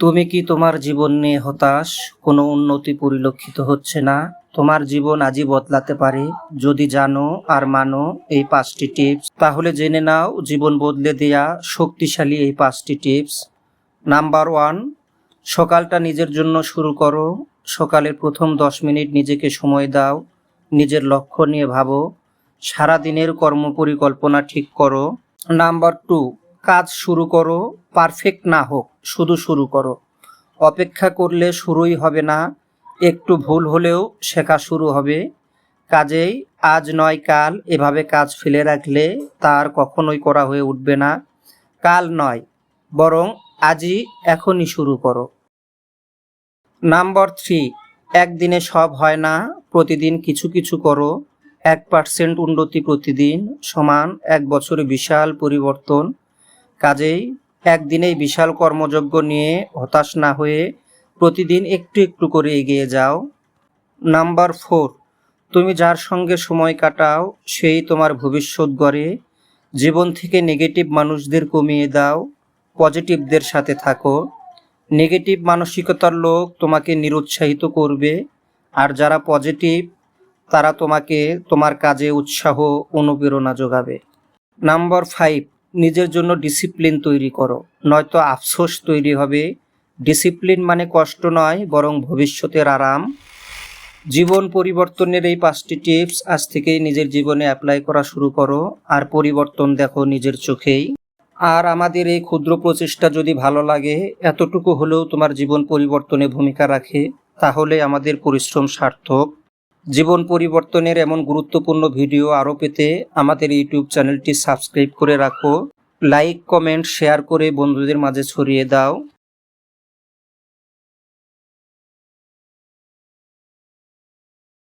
তুমি কি তোমার জীবন নিয়ে হতাশ? কোনো উন্নতি পরিলক্ষিত হচ্ছে না। তোমার জীবন আজই বদলাতে পারে। যদি জানো আর মানো এই পাঁচটি টিপস, তাহলে জেনে নাও জীবন বদলে দেয়া শক্তিশালী এই পাঁচটি টিপস। নাম্বার ওয়ান, সকালটা নিজের জন্য শুরু করো। সকালের প্রথম দশ মিনিট নিজেকে সময় দাও। নিজের লক্ষ্য নিয়ে ভাবো। সারা দিনের কর্মপরিকল্পনা ঠিক করো। নাম্বার টু কাজ শুরু করো পারফেক্ট না হোক, শুধু শুরু করো। অপেক্ষা করলে শুরুই হবে না, একটু ভুল হলেও শেখা শুরু হবে। কাজেই আজ নয় কাল, এভাবে কাজ ফেলে রাখলে তার কখনোই করা হয়ে উঠবে না। কাল নয়, বরং আজই এখনই শুরু করো। নাম্বার থ্রি একদিনে সব হয় না, প্রতিদিন কিছু কিছু করো। এক পার্সেন্ট উন্নতি প্রতিদিন সমান এক বছরে বিশাল পরিবর্তন। কাজেই একদিনেই বিশাল কর্মযজ্ঞ নিয়ে হতাশ না হয়ে প্রতিদিন একটু একটু করে এগিয়ে যাও। নাম্বার ফোর, তুমি যার সঙ্গে সময় কাটাও, সেই তোমার ভবিষ্যৎ গড়ে। জীবন থেকে নেগেটিভ মানুষদের কমিয়ে দাও, পজিটিভদের সাথে থাকো। নেগেটিভ মানসিকতার লোক তোমাকে নিরুৎসাহিত করবে, আর যারা পজিটিভ, তারা তোমাকে তোমার কাজে উৎসাহ, অনুপ্রেরণা যোগাবে। নাম্বার ফাইভ নিজের জন্য ডিসিপ্লিন তৈরি করো। নয়তো আফসোস তৈরি হবে। ডিসিপ্লিন মানে কষ্ট নয়, বরং ভবিষ্যতের আরাম। জীবন পরিবর্তনের এই পাঁচটি টিপস আজ থেকেই নিজের জীবনে অ্যাপ্লাই করা শুরু করো, আর পরিবর্তন দেখো নিজের চোখেই। আর আমাদের এই ক্ষুদ্র প্রচেষ্টা যদি ভালো লাগে, এতটুকু হলেও তোমার জীবন পরিবর্তনে ভূমিকা রাখে, তাহলে আমাদের পরিশ্রম সার্থক। জীবন পরিবর্তনের এমন গুরুত্বপূর্ণ ভিডিও আরও পেতে আমাদের ইউটিউব চ্যানেলটি সাবস্ক্রাইব করে রাখো। লাইক, কমেন্ট, শেয়ার করে বন্ধুদের মাঝে ছড়িয়ে দাও।